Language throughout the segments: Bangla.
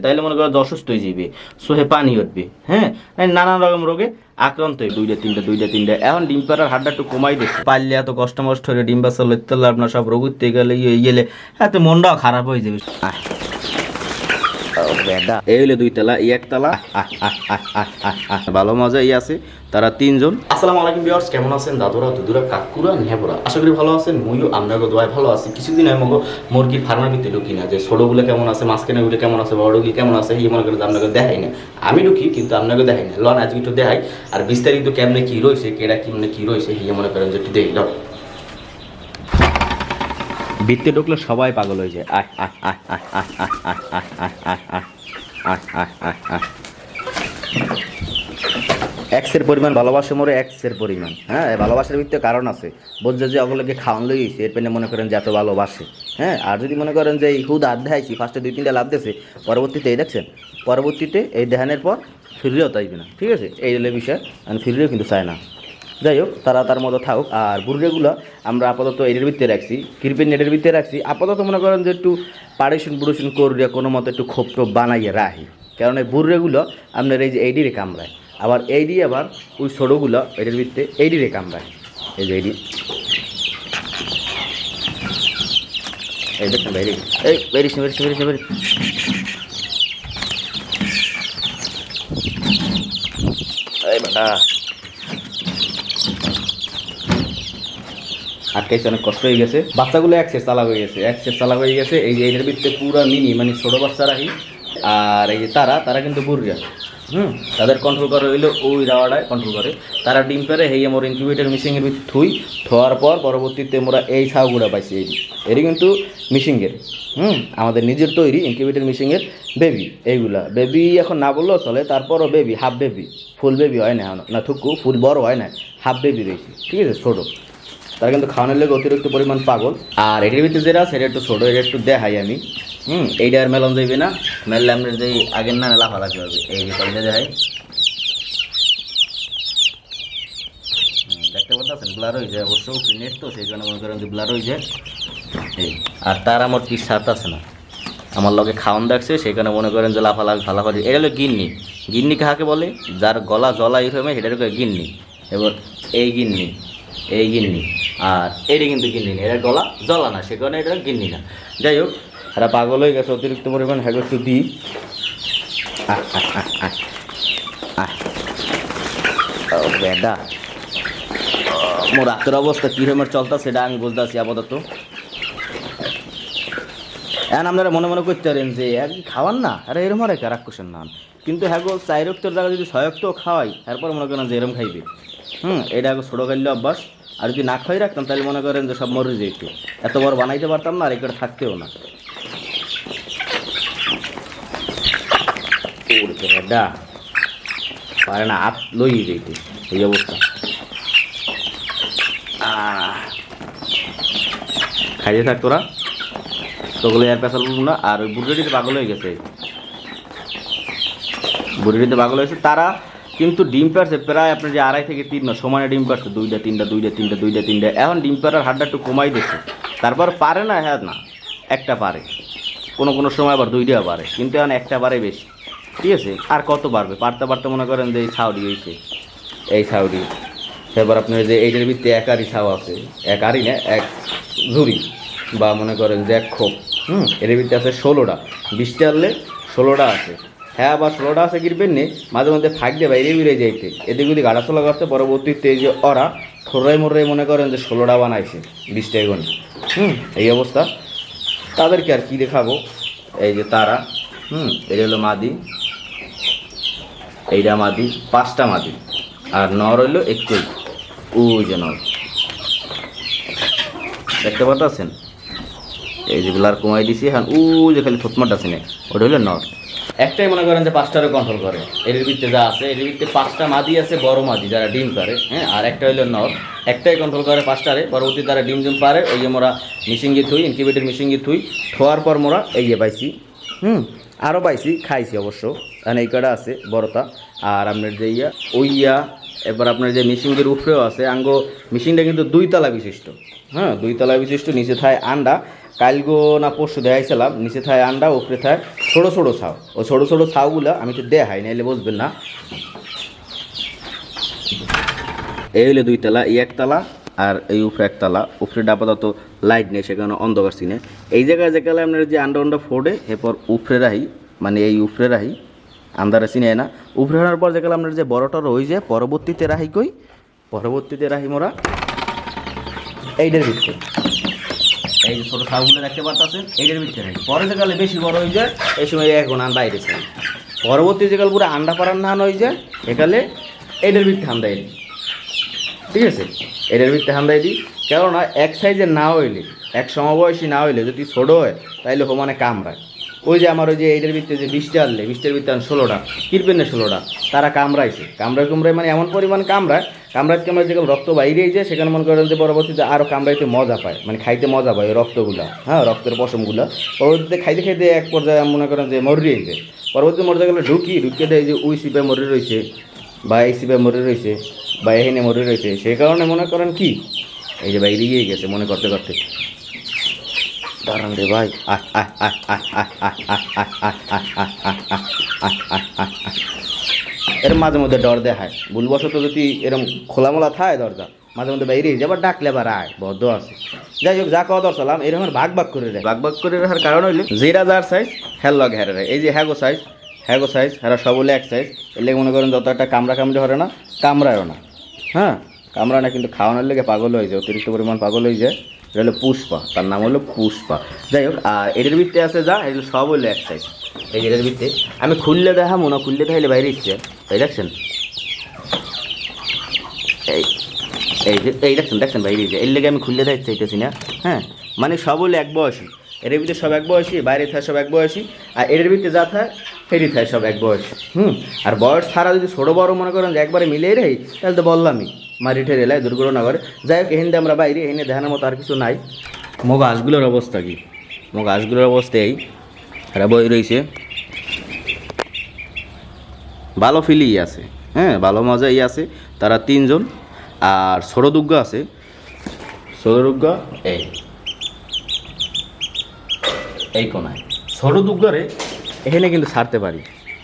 তাইলে মনে করো অসুস্থ হয়ে যাবে সোহে পানি উঠবে হ্যাঁ? নানান রকম রোগে আক্রান্ত হয়ে দুইটা তিনটা দুইটা তিনটা। এখন ডিম পাড়ার হাড্ডা একটু কমাই দিচ্ছে পারলে এত কষ্ট মষ্ট হয়ে ডিম বাচ্চা লইতে হলে আপনার সব রোগ উঠতে গেলে ইয়ে গেলে এত মনটাও খারাপ হয়ে যাবে। এই হলে দুই তালা এক তালা। আহ, আহ, আহ, আহ, আহ, আহ। ভালো মজাই আছে। তারা তিনজন আসসালামু আলাইকুম ভিউয়ার্স কেমন আছেন দাদুরা দুদুরা কাকুরা নেহবরা আশা করি ভালো আছেন মুইও আমরাগো দোয়ায় ভালো আছি কিছুদিন আগে মগো মুরগির ফার্মের ভিতরে ঢুকি না যে ছোটগুলো কেমন আছে মাঝখানেগুলো কেমন আছে বড়গুলো কেমন আছে এই মনে করেন আপনাকে দেখাই না আমি ঢুকি কিন্তু আপনাকে দেখাই না লন আজকে একটু দেখাই আর বিস্তারিত কেমনে কি রয়েছে কেডা কেমনে কি রয়েছে এই মনে করেন যে একটু দেখি দাও বৃত্তে ঢুকলে সবাই পাগল হয়ে যায় আহ আহ আহ আহ আহ আহ আহ আহ আহ আহ আহ আহ আহ আহ আহ এক্সের পরিমাণ, ভালোবাসা মরে এক্সের পরিমাণ। হ্যাঁ ভালোবাসার ভিতরে কারণ আছে। বোঝা যে ওগুলোকে খাওয়ান লইছে এর পেনে মনে করেন যে এত ভালোবাসে। হ্যাঁ আর যদি মনে করেন যে এই হুদ দেখাইছি ফার্স্টে দুই তিনটা লাভ দিয়েছে, পরবর্তীতে এই দেখছেন, পরবর্তীতে এই দেখানোর পর ফিরলেও তাইবে না ঠিক আছে? এই হলো বিষয় আর ফিরলেও কিন্তু চায় না। যাই হোক, তারা তার মতো থাকুক, আর বুড়িগুলো আমরা আপাতত এটার ভিতরে রাখছি, কিরপেন নেটের ভিতরে রাখছি। আপাতত মনে করেন যে, একটু পারেশন পুরেশন করিয়া কোনো মতো একটু খোপ টোপ বানাইয়ে রাখি। কারণ এই বুড়িগুলো আপনার এই যে এইডিরে কামড়ায়। আবার এইডি আবার ওই ছোটোগুলো এটার ভিতরে এই যে এইডি এই বাইরে এই বেরিস এই আটকাইছে অনেক কষ্ট হয়ে গেছে। বাচ্চাগুলো একসের চালা হয়ে গেছে, এক একসের চালা হয়ে গেছে। এই যে এদের ভিতরে পুরো মিনি মানে ছোটো বাচ্চারাই আর এই যে তারা তারা কিন্তু বুড়িয়া হুম? তাদের কন্ট্রোল করে হইল ওই রাওয়াটায় কন্ট্রোল করে। তারা ডিম পেরে হেই আমার ইনকিউবেটার মিশিংয়ের ভিতরে থুই, থোয়ার পর পরবর্তীতে আমরা এই ছাউগুড়া পাইছি এই এটি কিন্তু মিশিংয়ের হুম? আমাদের নিজের তৈরি ইনকিউবেটার মিশিংয়ের বেবি এইগুলা। বেবি এখন না বললেও চলে, তারপরও baby half baby full baby হয় না না থুকু ফুল বড় হয় না হাফ বেবি রয়েছে ঠিক আছে? ছোটো। তারা কিন্তু খাওয়ানোর লেগে অতিরিক্ত পরিমাণ পাগল। আর এটির ভিতরে যেটা এটা একটু ছোটো, এটা একটু দেখাই আমি। হুম, এইটা আর মেলন যাইবে না। মেললে আপনার যে আগের না লাফালাফি হবে এই যে কলটা দেখাই দেখতে পাচ্ছেন ব্লার হয়ে যায় অবশ্য নেট তো, সেই জন্য মনে করেন যে ব্লার হয়ে যায়। এই, আর তার আমার পিস সাথ আছে না? আমার লগে খাওয়ান দেখছে, সেখানে মনে করেন যে লাফালাফি, ফালাফালি। এটা হলো গিন্নি। গিন্নি কাহাকে বলে? যার গলা জলা সময় সেটার গিন্নি। এবার এই গিন্নি এই গিন্নি, আর এটা কিন্তু গিন্নি না। এটা গলা জ্বলা না, সে কারণে এটা গিন্নি না। যাই হোক এরা পাগল হয়ে গেছে অতিরিক্ত পরিমাণ হ্যাগো একটু দিই বেডা ও, রাতের অবস্থা কী রকমের চলতা সেটা আমি বুঝতেছি আপাতত। এখন আপনারা মনে মনে করতে পারেন যে এক খাওয়ান না? আরে এরম আর একা রাক্ষসের নাম। কিন্তু হ্যাঁ গো চার রক্তের জায়গায় যদি ছয় রক্তও খাওয়াই তারপর মনে করেন যে এরম খাইবে। হুম এটা আগে ছোটো খাইলে অভ্যাস। আর যদি না খাই রাখতাম তাহলে মনে করেন যে সব মরে যেত। এত বড় বানাইতে পারতাম না আর এখানে থাকতেও না। ওরে বেডা পারে না হাত লই যেতে এই অবস্থা। খাইতে থাক তোরা তোগুলো এর পেশাল না আর ওই বুড়িটিতে পাগল হয়ে গেছে বুড়িটিতে পাগল হয়েছে তারা কিন্তু ডিম পারছে প্রায় আপনার যে আড়াই থেকে তিন মাস সমানে ডিম পারছে দুইটা তিনটা দুইটা তিনটা দুইটা তিনটা এখন ডিম পাড়ার হাড্ডা একটু কমাই দিচ্ছে তারপর পারে না হ্যাঁ না একটা পারে কোনো কোনো সময় আবার দুইটা পারে কিন্তু এখন একটা পারে বেশি ঠিক আছে আর কত পারবে পারতে পারতে মনে করেন যে এই ছাউডি হয়েছে এই ছাউডি এবার আপনার যে এইটার ভিত্তি একারই ছাও আছে। এক একারই না, এক ঝুড়ি। বা মনে করেন যে এক খোপ, হুম? এর ভিত্তি আছে ষোলোটা। বিশটা আনলে ষোলোটা আছে। হ্যাঁ আবার ষোলোটা আছে কিনবেন নে? মাঝে মধ্যে ফাঁক দিয়ে বাইরে বেরিয়ে যাইতে। এদিক ওদিক গাড়াচলা করতে পরবর্তীতে যে ওরা ঠোরাই মোড়াই মনে করেন যে ষোলোটা বানাইছে বিশটা এগুন হুম? এই অবস্থা। তাদেরকে আর কী দেখাবো? এই যে তারা, হুম? এটা হলো মাদি। এইটা মাদি, পাঁচটা মাদি। আর নর হইল একটু ওই যে নর। দেখতে পাচ্ছেন এই যে ব্লার কমাই দিছি, এখন ও যে খালি থতমাট আছে না, ওটা হলো নর। একটাই মনে করেন যে পাঁচটারে কন্ট্রোল করে। এর ভিত্তিতে যা আছে এর ভিত্তিতে পাঁচটা মাদি আছে, বড় মাদি যারা ডিম করে হ্যাঁ? আর একটা হইল নর। একটাই কন্ট্রোল করে পাঁচটারে। পরবর্তী তারা ডিম ডিম পারে, ওই যে মোরা মিশিঙ্গি থুই ইনকিউবেটর মিশিঙ্গি থুই। থোয়ার পর মোরা এই যে পাইছি, হুম? আরও পাইছি, খাইছি অবশ্য। কারণ এই কটা আছে বড়টা আর আপনার যে ইয়া ওইয়া এবার আপনার যে মিশিংয়ের উপরেও আছে, আঙ্গ মিশিংটা কিন্তু দুই তলা বিশিষ্ট। হ্যাঁ দুই তলা বিশিষ্ট, নিচে থায় আন্ডা। কালগো না পরশু দেখাইছিলাম, নিচে থায় আন্ডা, উপরে থায় ছোটো ছোটো ছাও ও ছোটো ছোটো ছাউগুলো আমি তো দেখাই, নাইলে বুঝবেন না। এই হইলে দুই তালা একতলা। আর এই উপরে একতলা উপরে আপাতত লাইট নেই, সেখানে অন্ধকার সিনে এই জায়গায় যেকালে আপনার যে আন্ডা আন্ডা ফোড়ে এরপর উপরে রাহি মানে এই উপরে রাহি আন্দারে চিনে না। উপরে হারার পর যেকালে আপনার যে বড়টা রই যে পরবর্তীতে রাহি কই? পরবর্তীতে রাহি মোরা এইটার ভিতরে। এই যে ছোটো ছাউগুলো দেখতে পারতেছেন, এইটার ভিতরে রাহি। পরে যেকালে বেশি বড় হয়ে যায়, এই সময় এখন আন বাইরে পরবর্তী যেকাল পুরো আন্ডা পাড়ার না হয়ে যায় একালে এইটার ভিতরে এলি ঠিক আছে? এটার ভিতরে হান্দাই দিই। কেননা এক সাইজের না হইলে, এক সমবয়সী না হইলে যদি ছোট হয়, তাইলে সমানে কামড়ায়। ওই যে আমার ওই যে এইটার ভিতরে যে বিশটা আনলে বিশটার ভিতরে আন ষোলোটা কিরপেন না ষোলোটা, তারা কামড়াইছে। কামড়ায় কুমড়ায় মানে এমন পরিমাণ কামড়ায় কামড়ায় কামড়ায় যেগুলো রক্ত বাইরেই যায়, সেখানে মনে করেন যে পরবর্তীতে আরও কামড়াইতে মজা পায়। মানে খাইতে মজা পায় ওই রক্তগুলা হ্যাঁ রক্তের পশমগুলা। পরবর্তীতে খাইতে খাইতে এক পর্যায়ে মনে করেন যে মরিয়ে যায়। পরবর্তী মর্যাদাগুলো ঢুকি, ঢুকিয়ে দেয় যে উই সিপে মরে রয়েছে, বা এই সিপে মরে রয়েছে। বা এখানে মরে রয়েছে। সে কারণে মনে করেন কি? এই যে ভাই এগিয়ে গেছে মনে করতে করতে। দাঁড়ান রে ভাই। এর মাঝে মধ্যে ডর দেখায়। ভুলবশত যদি এরম খোলামোলা থায় দরজা, মাঝে মধ্যে বাইরে যাবার ডাকলে আবার আয়, বদ্ধ আছে। যাই হোক, যা কওয়া দরসালাম এরকম ভাগ ভাগ করে দেয় ভাগ ভাগ করে রাখার কারণ হইলে, জিরা যার সাইজ হ্যাল লগ হ্যারে এই যে হ্যাগো সাইজ হ্যাগো সাইজ হ্যারা সব হলে এক সাইজ এলে মনে করেন যত একটা কামড়া কামড়ি হরে না কামড়ায়ও না। হ্যাঁ। কামড়া না কিন্তু খাওয়ানোর লেগে পাগল হয়ে যায় অতিরিক্ত পরিমাণ পাগল হয়ে যায়। এটা হলো পুষ্পা তার নাম হলো পুষ্পা। যাই হোক আর এটার ভিত্তে আছে যা এগুলো সব হলো এক সাইজ এই যেটার ভিত্তে। আমি খুললে দেখা মনে খুললে দেখাইলে বাইরে ইচ্ছে। তাই দেখছেন? এই এই যে এই দেখছেন দেখছেন বাইরে এর লেগে আমি খুললে দেখাতে চাইতেছি না। হ্যাঁ মানে সব হলো এক বয়সী। এর ভিতরে সব এক বয়সী, বাইরে থাকে সব এক বয়সী, আর এর ভিতরে যা থাকে ফেরি থাকে সব এক বয়সী। হুম? আর বয়স ছাড়া যদি ছোটো বড় মনে করেন যে একবারে মিলেই রাই, তাহলে তো বললামই, মারি ঠেরে এলাই দুর্ঘটনা করে যাই হোক এখানে আমরা বাইরে এখানে দেখানোর মতো আর কিছু নাই। মগ হাঁসগুলোর অবস্থা কি? মগ হাঁসগুলোর অবস্থা এই। এরা বই রয়েছে ভালো ফিলই আছে হ্যাঁ ভালো মজাই আছে। তারা তিনজন, আর ষড়দুর্গ আছে। ষড়দুর্গ এই। এই কোনায়। ষড়দুর্গরে এখানে কিন্তু ছাড়তে পারি।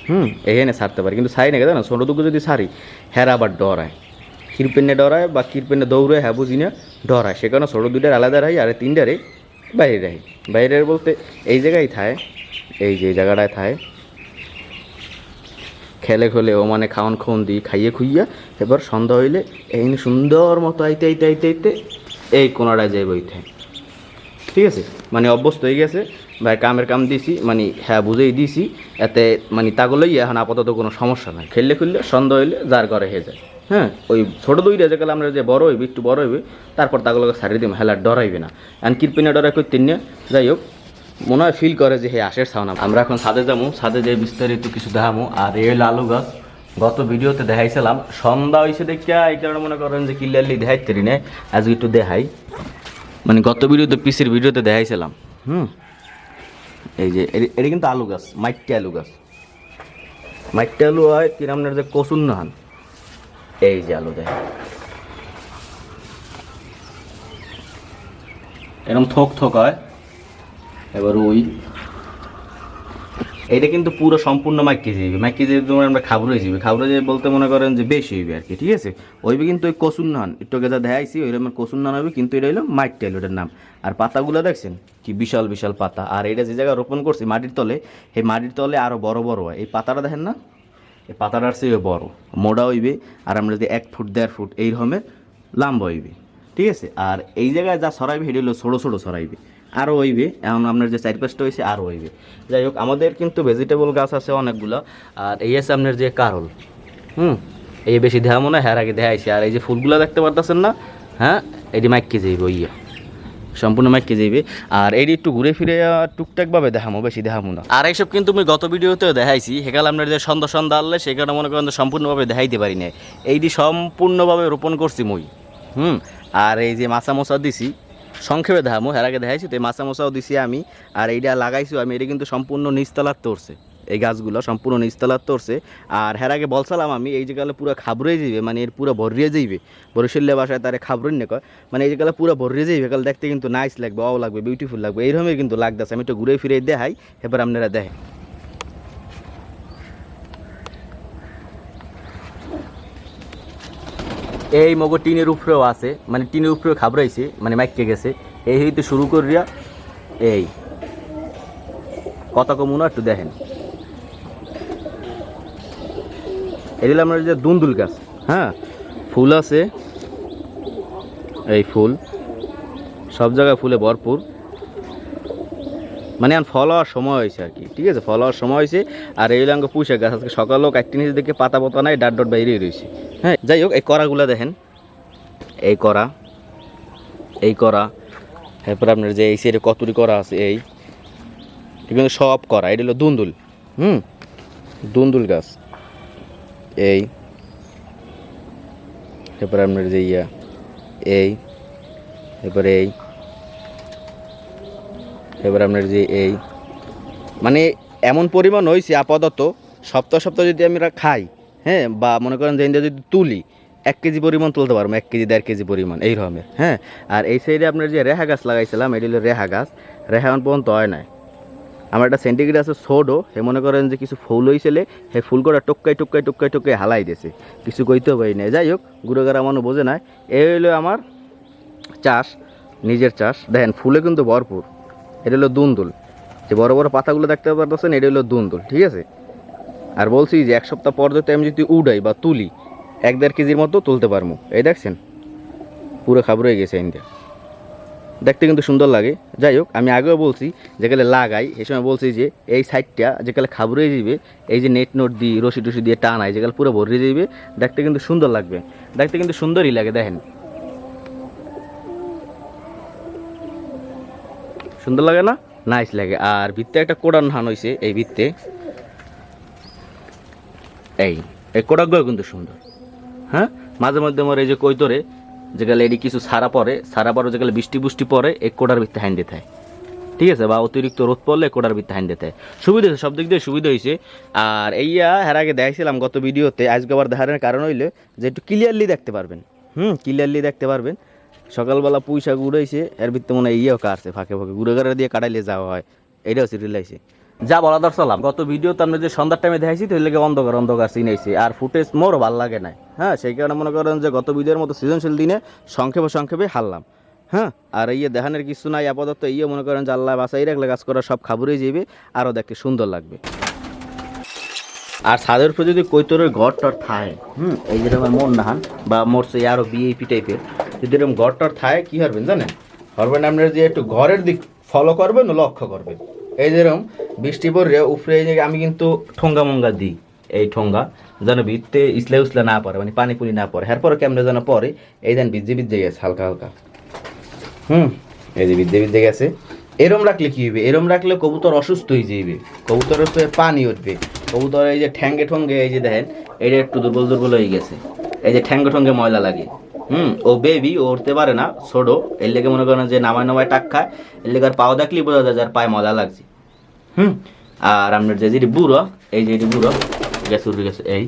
হুম, এখানে ছাড়তে পারি। কিন্তু ছাড়ি না কেন না ষড়দুর্গ যদি সারি হ্যাঁ আবার ডরায়। কিরপেনে ডরায় বা কিরপেনে দৌড়ে হ্যাঁ বুঝি না, ডরায়। সে কারণে ষড় দুইটার আলাদা রাই আর তিনটারে বাইরে রাই বাইরের বলতে এই জায়গায় থায়, এই যে জায়গাটায় থায়। খেলে খেলে ও মানে খাওয়ান খাওয়ান দিই খাইয়ে খুইয়া এবার সন্ধ্যা হইলে এই সুন্দর মতো আইতে আইতে আইতে আইতে এই কোনাটায় যাই বইতে ঠিক আছে? মানে অভ্যস্ত হয়ে গেছে। ভাই কামের কাম দিছি মানে হ্যাঁ বুঝেই দিছি, এতে মানে তাগুলোই এখন আপাতত কোনো সমস্যা নাই। খেললে খুললে সন্ধ্যা হইলে যার ঘরে হয়ে যায়। হ্যাঁ ওই ছোটো দুইটা যে আমরা যে বড় হইবে, একটু বড় হইবে, তারপর তাগুলোকে ছাড়িয়ে দিব হেলার ডরাইবে না। এখন কিরপিনে ডরাই করতে নিয়ে যাই হোক, মনে হয় ফিল করে যে হে আশের ছাওনা। আমরা এখন ছাদে যাব ছাদে যে বিস্তারিত কিছু দেখামো। আর এই হলো আলু গাছ, গত ভিডিওতে দেখাইছিলাম, সন্ধ্যা হয়েছে দেখিয়া এই কারণে মনে করেন যে ক্লিয়ারলি দেখাইতে না আজকে একটু দেখাই। মানে গত ভিডিওতে, পিসির ভিডিওতে দেখাইছিলাম, হুম? এই যে এটা কিন্তু আলু গাছ, মাইটটা আলু গাছ। মাইটটা আলু হয় কিরামনের যে কচুন নাহান এই যে আলু দেয় এরকম থক থক হয়। এবার ওই এটা কিন্তু পুরো সম্পূর্ণ মাইকে যাইবে মাইকে যাইবে তোমার আমরা খাবরে যাবে খাবরে যাবে বলতে মনে করেন যে বেশি হইবে আর কি, ঠিক আছে? ওইবে কিন্তু ওই কসুন নান। একটু যা দেখাইছি ওই আমার কসুন নান হবে কিন্তু এটা হলো মাইক টাইল ওটার নাম। আর পাতাগুলো দেখছেন? কি বিশাল বিশাল পাতা। আর এটা যে জায়গায় রোপণ করছি মাটির তলে এই মাটির তলে আরও বড় বড় হয়। এই পাতাটা দেখেন না? এই পাতাটার চেয়ে বড়। মোটা হইবে, আর আমরা যদি এক ফুট, দেড় ফুট এই রকমের লাম্বা হইবে, ঠিক আছে? আর এই জায়গায় যা সরাইবে সেটা হলো ছোটো ছোটো সরাইবে আরও হইবে। এখন আপনার যে চার পাঁচটা হয়েছে আরও হইবে। যাই হোক, আমাদের কিন্তু ভেজিটেবল গাছ আছে অনেকগুলো। আর এই আছে আপনার যে কারল। হুম? এই বেশি দেহা মনে হয় হ্যাঁ আগে দেখাইছে আর এই যে ফুলগুলো দেখতে পারতেছেন না? হ্যাঁ? এটি মাইকে যাইবে, ইয়া। সম্পূর্ণ মাইকে যাইবে। আর এইটি একটু ঘুরে ফিরে টুকটাকভাবে দেখামো, বেশি দেখামো না। আর এইসব কিন্তু আমি গত ভিডিওতেও দেখাইছি। সেখানে আপনার যে সন্ধ্যা সন্ধ্যা আনলে, সেখানে মনে করেন সম্পূর্ণভাবে দেখাইতে পারি না এইটি সম্পূর্ণভাবে রোপণ করছি মই। হুম? আর এই যে মাছা মশা দিছি সংক্ষেপে দেখামো এর আগে দেখাইছি, তো এই মাছা মশাও দিছি আমি, আর এইটা লাগাইছি আমি, এটা কিন্তু সম্পূর্ণ নিচতলার তোরছে, এই গাছগুলো সম্পূর্ণ নিচতলার তোরছে, আর হের আগে বলছিলাম আমি, এই জায়গায় পুরো খাবরে যাইবে মানে এর পুরো ভরিয়ে যাইবে বরিশাল্লে বাসায় তারে খাবরেন না কয় মানে এই জায়গায় পুরো ভরিয়ে যাইবে কাল দেখতে কিন্তু নাইস লাগবে অ লাগবে বিউটিফুল লাগবে, এইরকমই কিন্তু লাগতেছে, আমি একটু ঘুরে ফিরে দেখাই, এবার আপনারা দেখেন। এই মগো টিনের উপরেও আছে মানে টিনের উপরেও খাবরাইছে মানে মাইকে গেছে। এই হইতে শুরু করিয়া এই। কত কমুনা একটু দেখেন। এগুলো আমরা যে দুন্দুল গাছ হ্যাঁ? ফুল আছে। এই ফুল, সব জায়গায় ফুলে ভরপুর। মানে এখন ফল হওয়ার সময় হয়েছে আর কি, ঠিক আছে? ফল হওয়ার সময় হয়েছে, আর এই লাঙ্গ পুষে গাছ। আজকে সকালেও কাটতে নিচে দেখে পাতা পাতা নাই, ডাট ডট বাইরেই রয়েছে। হ্যাঁ যাই হোক, এই করাগুলো দেখেন। এই করা এই করা এরপর আপনার যে এই সাইডে কতুরি করা আছে, এই। কিন্তু সব করা এটা হলো দুন্দুল, হুম? দুন্দুল গাছ, এই। এরপর আপনার যে ইয়া, এই। এরপর এই। এবার আপনার যে এই। মানে এমন পরিমাণ হয়েছে আপাতত, সপ্তাহ সপ্তাহ যদি আমরা খাই হ্যাঁ বা মনে করেন যে যদি তুলি, এক কেজি পরিমাণ তুলতে পারব, এক কেজি, দেড় কেজি পরিমাণ, এই রকমের হ্যাঁ? আর এই সাইডে আপনার যে রেহা গাছ লাগাইছিলাম, এটি হলো রেহা গাছ। রেহা পর্যন্ত হয় নাই। আমার একটা সেন্টিগ্রেড আছে সোডো হে মনে করেন যে কিছু ফুল হয়েছিল হে ফুল করা টুক্কাই টুক্কাই টুক্কাই টুক্কাই হালাই দিয়েছে। কিছু কইতেও পারি না যাই হোক গুড়োগারা মানুষ বোঝে না এই হলো আমার চাষ, নিজের চাষ। দেখেন, ফুলে কিন্তু ভরপুর। এটা হলো দুন্দুল। যে বড় বড় পাতাগুলো দেখতে পারতেছেন, এটা হলো দুন্দুল, ঠিক আছে? আর বলছি যে এক সপ্তাহ পর যদি আমি যদি উড়াই বা তুলি, এক দেড় কেজির মতো তুলতে পারব এই দেখছেন? পুরো খাবার হয়ে গেছে ইন্ডিয়া দেখতে কিন্তু সুন্দর লাগে। যাই হোক, আমি আগেও বলছি যেখানে লাগাই। এই সময় বলছি যে এই সাইডটা যেখানে খাবরে যাবে এই যে নেট নোট দিয়ে, রশি টসি দিয়ে টানাই যেখানে পুরো ভরে যাবে দেখতে কিন্তু সুন্দর লাগবে। দেখতে কিন্তু সুন্দরই লাগে, দেখেন। সুন্দর লাগে না? নাইস লাগে। আর ভিত্তে একটা কোড়ান হান হয়েছে এই ভিত্তে। এই এই কোড়াগুলো কিন্তু সুন্দর। হ্যাঁ? মাঝে মধ্যে আমার এই যে কৈতরে যেগুলো এটি কিছু সারা পরে সারা পরে যেগুলো বৃষ্টি বুষ্টি পরে এক কোড়ার ভিত্তে হাইন দিতে হয়। ঠিক আছে? বা অতিরিক্ত রোদ পড়লে কোড়ার ভিত্তে হাইন দিতে হয়। সুবিধা হয়েছে সব দিক দিয়ে সুবিধা হয়েছে। আর এইয়া হের আগে দেখাইছিলাম গত ভিডিওতে, আজকে আবার দেখার কারণ হইলে যে একটু ক্লিয়ারলি দেখতে পারবেন। হুম? ক্লিয়ারলি দেখতে পারবেন। সকালবেলা পুঁই শাক উড়াইছে, এর ভিত্তে মনে হয় ইয়েও কাটছে, ফাঁকে ফাঁকে। গুঁড়ো দিয়ে কাটাইলে যাওয়া হয়। এটাও হচ্ছে আইছে যা বলা দর্শালাম গত ভিডিও তো আমরা যে সন্ধ্যার টাইমে দেখাইছি, তো লেগে অন্ধকার অন্ধকার সিন চিনাইছে আর ফুটেজ মোরও ভালো লাগে না হ্যাঁ সেই কারণে মনে করেন যে গত ভিডিওর মতো সৃজনশীল দিনে সংক্ষেপে সংক্ষেপে হারলাম। হ্যাঁ আর ইয়ে দেখানোর কিছু নাই, আপাতত ইয়ে মনে করেন যে আল্লাহ বাসাই রাখলে কাজ করা সব খাবারই যাবে আরও দেখতে সুন্দর লাগবে। আর ছাদের উপরে যদি কৈতরের ঘর টর থায় হুম, এই যেরকম মন নাহান বা মোরসে আরও বিএপি টাইপের যদি এরকম ঘর টর থায় কী হবেন জানেন? হরবেন আপনার যে একটু ঘরের দিক ফলো করবেন, লক্ষ্য করবেন। এই যেরকম বৃষ্টি পড়লে উপরে আমি কিন্তু ঠোঙ্গা মঙ্গা দিই, এই ঠোঙ্গা, যেন ভিত্তে ইসলে উসলে না পড়ে মানে পানি পুনি না পড়ে। এরপরে কেমনে যেন পরে এই যেন ভিজে ভিজে গেছে, হালকা হালকা। হুম, এই যে বিদ্যে বিদ্যে গেছে। এরম রাখলে কি হবে এরম রাখলে কবুতর অসুস্থ হয়ে যাবে কবুতরের তো পানি উঠবে। কবুতর এই যে ঠ্যাঙ্গে ঠঙ্গে এই যে দেখেন, এটা একটু দুর্বল দুর্বল হয়ে গেছে। এই যে ঠ্যাঙ্গে ঠোঙ্গে ময়লা লাগে। হুম, ও বেবি ও উঠতে পারে না, ছোটো। এর লেগে মনে করেন যে নামায় নামায় টাক খায়। এর লেগে আর পাও দেখলেই বোঝা যায় যার পায়ে মজা লাগছে। হুম, আর আপনার যে যেটি বুড়ো, এই যেটি বুড়ো, গেছে উঠে গেছে, এই।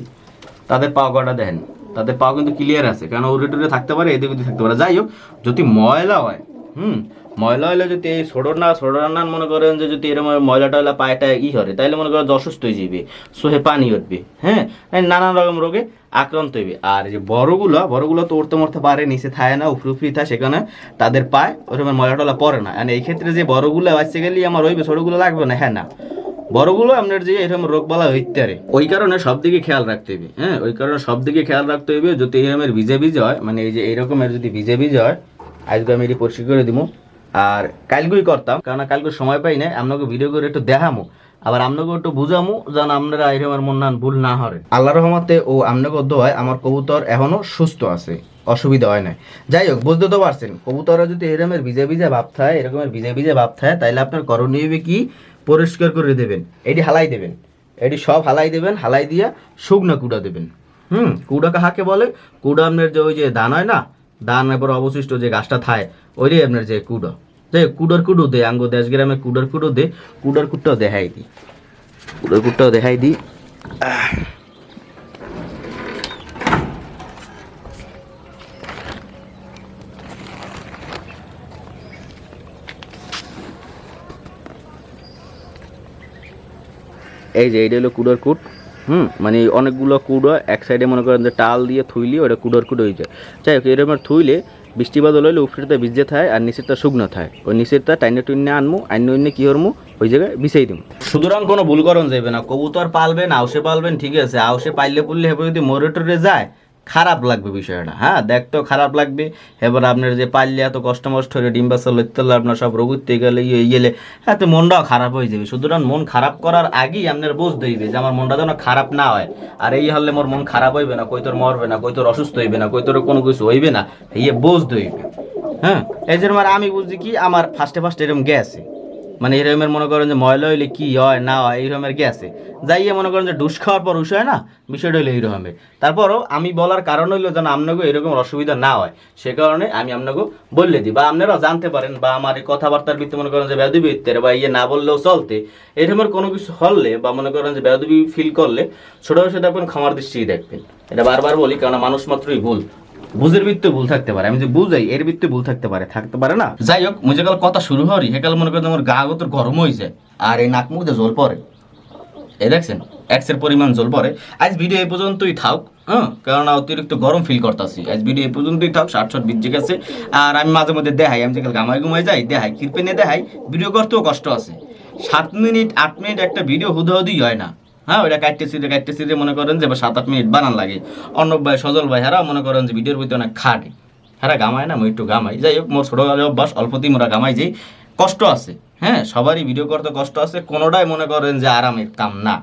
তাদের পাও কটা দেখেন, তাদের পাও কিন্তু ক্লিয়ার আছে, কারণ উড়ে টুড়ে থাকতে পারে, এদিকে ওদিক থাকতে পারে। যাই হোক, যদি ময়লা হয়, হুম ময়লা হলে যদি এই ছোটো না ছোটো না মনে করেন যে যদি এরকম ময়লা টয়লা পায়েটা ই হরে তাহলে মনে করেন অসুস্থ হয়ে যাবে সোহে পানি উঠবে হ্যাঁ? নানান রকম রোগে আক্রান্ত হইবে। আর যে বড়গুলো বড়গুলো তো উঠতে মরতে পারে, নিচে থায় না উপরে উপরে থাকে সেখানে তাদের পায়, ওরকম ময়লা টলা পড়ে না। আর এই ক্ষেত্রে যে বড়গুলো আসছে গেলে আমার ওইবে ছোটোগুলো লাগবে না হ্যাঁ না? বড়গুলো আপনার যে এরকম রোগবালা হইতে পারে, ওই কারণে সব দিকে খেয়াল রাখতে হবে হ্যাঁ? ওই কারণে সব দিকে খেয়াল রাখতে হবে যদি এরকমের ভিজে ভিজে হয় মানে এই যে এইরকমের যদি ভিজে ভিজে হয়, আজকে আমি এটি পরিষ্কার করে দিব আর কালগুই করতাম কারণ কালকে সময় পাই না আপনাকে ভিডিও করে একটু দেখামো। আবার আপনাকে একটু বুঝামো, যেন আপনারা এরকমের মন না ভুল না হরে। আল্লাহ রহমতে ও আপনাকে দোয়ায় আমার কবুতর এখনও সুস্থ আছে, অসুবিধা হয় না যাই হোক, বুঝতে তো পারছেন কবুতররা যদি এরকমের ভিজে ভিজে ভাব থাকে এরকমের ভিজে ভিজে ভাব থাকে তাহলে আপনার করণীয় কি? পরিষ্কার করে দেবেন, এটি হালাই দেবেন। এটি সব হালাই দেবেন, হালাই দিয়া শুকনো কুড়া দেবেন। হুম, কুড়া কাহাকে বলে? কুড়া আপনার যে ওই যে ধান হয় না ধান এরপর অবশিষ্ট যে গাছটা থায় ওইটাই আপনার যে কুড়ো। যে কুডোর কুডো দে, আঙ্গো দেশ গ্রামে কুডোর কুডো দে, কুডোর কুটটাও দেখাই দিই কুড়োর কুটটাও দেখাই দিই এই যে, এইটা হলো কুড়োর কুট। হুম মানে অনেকগুলো কুড়ো, এক সাইডে মনে করেন যে টাল দিয়ে থুইলি ওটা কুড়োর কুট হয়ে যায়। যাই হোক, এরকম থুইলে বৃষ্টি বাদল হইলে উপরেটা ভিজে থাকে আর নিচেরটা শুকনো থাকে ওই নিচেরটা টাইনে টুইনে আনমু, আইনে অন্য কী করমু? ওই জায়গায় বিছাই দিম। সুতরাং কোনো ভুল করণ যাবে না। কবুতর পালবেন আউসে পালবেন, ঠিক আছে। আউসে পাইলে পুললে হেবে যদি মরে টরে যায় খারাপ লাগবে বিষয়টা। হ্যাঁ দেখতেও খারাপ লাগবে। এবার আপনার যে পাইলে এত কষ্ট মষ্ট হয়ে ডিম্বাসা লইতে আপনার সব রোগ উঠতে গেলে ইয়ে গেলে হ্যাঁ তো মনটাও খারাপ হয়ে যাবে। সুতরাং মন খারাপ করার আগেই আপনার বুঝতে হইবে যে আমার মনটা যেন খারাপ না হয়। আর এই হলে মোর মন খারাপ হইবে না, কই তোর মরবে না, কই তোর অসুস্থ হইবে না, কই তোর কোনো কিছু হইবে না ইয়ে বুঝতে হইবে হ্যাঁ এই জন্য আমি বুঝছি কি, আমার ফার্স্টে ফার্স্টে এরকম গেছে। মানে এরকমের মনে করেন যে ময়লা হইলে কি হয়, না হয় এইরকমের গেছে যাইয়ে মনে করেন যে ডুস খাওয়ার পর উঠে হয় না? বিষয়টা হইল এইরকমের তারপরও আমি বলার কারণ হইল যেন আপনাকে এরকম অসুবিধা না হয়। সে কারণে আমি আপনাকে বললে দিই, বা আপনারাও জানতে পারেন, বা আমার এই কথাবার্তার ভিত্তি মনে করেন যে বেদবি ইত্যাদি বা ইয়ে না বললেও চলতে এরকমের কোনো কিছু হলে বা মনে করেন যে বেদবি ফিল করলে ছোট সেটা আপনি ক্ষমার দৃষ্টি দেখবেন। এটা বারবার বলি কারণ মানুষ মাত্রই ভুল। বুঝের ভিত্তি ভুল থাকতে পারে। আমি যে বুঝাই, এর ভিত্তি ভুল থাকতে পারে থাকতে পারে না। যাই হোক মুঝে কাল কথা শুরু হরি হেকাল মনে করেন আমার গা গতর গরম হয়ে যায় আর এই নাক মুখ জল পরে এই দেখছেন এক্সের পরিমাণ জল পরে আজ ভিডিও এই পর্যন্তই থাক হ্যাঁ? কারণ অতিরিক্ত গরম ফিল করতেছি। আজ ভিডিও এই পর্যন্তই থাক ষাট ষাট বিজ্জে গেছে আর আমি মাঝে মধ্যে দেখাই, আমি যেখানে গামাই ঘুমাই যাই, দেখাই কিরপে নিয়ে দেখাই ভিডিও করতেও কষ্ট আছে। সাত মিনিট, আট মিনিট একটা ভিডিও হুদহুদি হয় না। হ্যাঁ ওইটা কাটতে সিটে কাটতে সিটে মনে করেন যে সাত আট মিনিট বানান লাগে। অর্ণব ভাই, সজল ভাই হারা মনে করেন যে ভিডিওর ভিতরে অনেক খাটে। হ্যাঁ গামায় না, আমি একটু গামাই যাই হোক, মোর ছোটোকালে অভ্যাস, অল্পতেই মোরা গামাই যাই। কষ্ট আছে হ্যাঁ সবারই ভিডিও করতে কষ্ট আছে, কোনোটাই মনে করেন যে আরামের কাম না।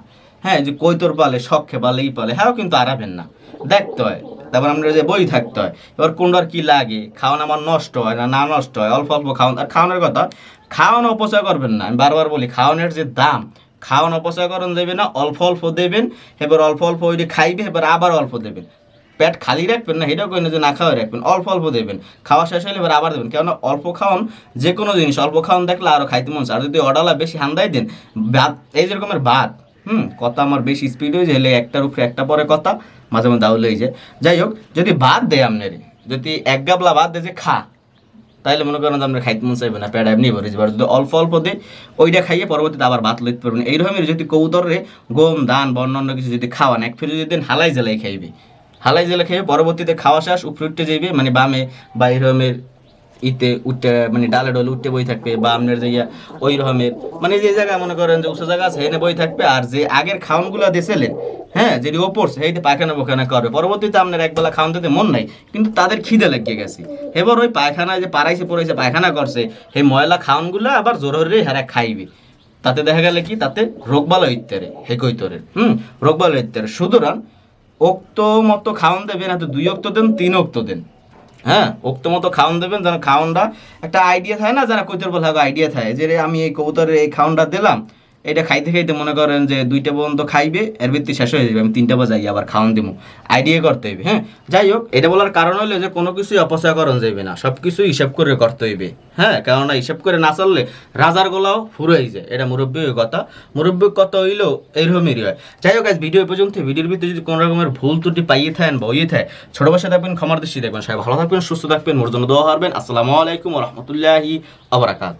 হ্যাঁ যে কই তোর পালে, শখে পালেই পালে হ্যাঁ কিন্তু আরামের না। দেখতে হয়, তারপর আমরা যে বই থাকতে হয়, এবার কোনটার কি লাগে, খাওয়ান আমার নষ্ট হয় না না নষ্ট হয়, অল্প অল্প খাওয়ান, আর খাওয়ানোর কথা, খাওয়ানো অপচয় করবেন না, আমি বারবার বলি, খাওয়ানোর যে দাম খাওয়ান অপচয় করণ দেবেন না, অল্প অল্প দেবেন, এবার অল্প অল্প ওইটা খাইবে, এবার আবার অল্প দেবেন। পেট খালি রাখবেন না সেটাও কই না যে না খাওয়াই রাখবেন, অল্প অল্প দেবেন। খাওয়া শেষ হলে এবার আবার দেবেন, কেননা অল্প খাওয়ান যে কোনো জিনিস, অল্প খাওয়ান দেখলে আরও খাইতে মন। আর যদি অডালা বেশি হান্দাই দেন, ভাত, এই যেরকমের ভাত, হুম, কথা আমার বেশি স্পিড হয়ে যায় একটার উপরে একটা পরে কথা, মাঝে মধ্যে আউলে হয়ে যায়। যাই হোক, যদি ভাত দেয় আপনার, যদি এক গাবলা ভাত দেয় যে খা তাইলে মনে করেন আমরা খাইতে মন চাইবে না, পেট এমনি ভরে যাবে। যদি অল্প অল্প দিই ওইটা খাইয়ে পরবর্তীতে আবার ভাত লইতে পারবেন এইরকমের যদি কৌতরে গম দান বা অন্যান্য কিছু যদি খাওয়ান এক ফিরে যদি হালাই জ্বালাই খাইবে। হালাই জেলে খাইবে পরবর্তীতে খাওয়া শেষ, উপরে উঠতে যাইবে মানে বামে বা এরকমের ইতে উঠতে মানে ডালে ডলে উঠতে বই থাকবে বা আপনার যে ওই রকমের মানে যে জায়গা মনে করেন যে উঁচু জায়গা আছে, এনে বই থাকবে। আর যে আগের খাওয়ানগুলো দিয়েছিলেন হ্যাঁ যেটি ওপর সেইতে পায়খানা পোখানা করবে। পরবর্তীতে আপনার একবেলা খাওয়ান দিতে মন নাই, কিন্তু তাদের খিদে লেগে গেছে। এবার ওই পায়খানায় যে পাড়াইছে, পড়াইছে, পায়খানা করছে, সেই ময়লা খাওয়ানগুলো আবার জোর হরে খাইবে। তাতে দেখা গেলে কি? তাতে রোগবালো ইত্যারে হে কৈতরে। হুম রোগবালো ইত্যারে সুতরাং ওক্ত মতো খাওয়ান দেবেন, হয়তো দুই অক্ত দেন, তিন অক্ত দেন। হ্যাঁ ওক্ত মতো খাওয়ান দেবেন, যেন খাওয়ানটা একটা আইডিয়া থাকে না যারা কৈতর বলে আইডিয়া থাকে। যে আমি এই কবুতরের এই খাওয়ানটা দিলাম এটা খাইতে খাইতে মনে করেন যে দুইটা পর্যন্ত খাইবে, এর ভিত্তি শেষ হয়ে যাবে, আমি তিনটা বাজাই আবার খাওয়ান দেবো আইডিয়া করতে হইবে হ্যাঁ? যাই হোক, এটা বলার কারণ হলো যে কোনো কিছুই অপচয় করা যাইবে না সব কিছুই হিসাব করে করতে হইবে হ্যাঁ? কেননা হিসাব করে না চললে রাজার গলাও ফুরাই যায় এটা মুরব্বীর কথা। মুরব্বীর কথা হইলেও এইরকমেরই হয়। যাই হোক আজ ভিডিও পর্যন্ত, ভিডিওর ভিতরে যদি কোনো রকমের ভুল ত্রুটি পাইয়ে থাকেন বা হইয়ে থাকে ছোট বাসা থাকবেন, ক্ষমার দৃষ্টি দেখবেন। সবাই ভালো থাকবেন, সুস্থ থাকবেন, মোর জন্য দোয়া হারবেন আসসালামু আলাইকুম রহমতুল্লাহি আবরাকাত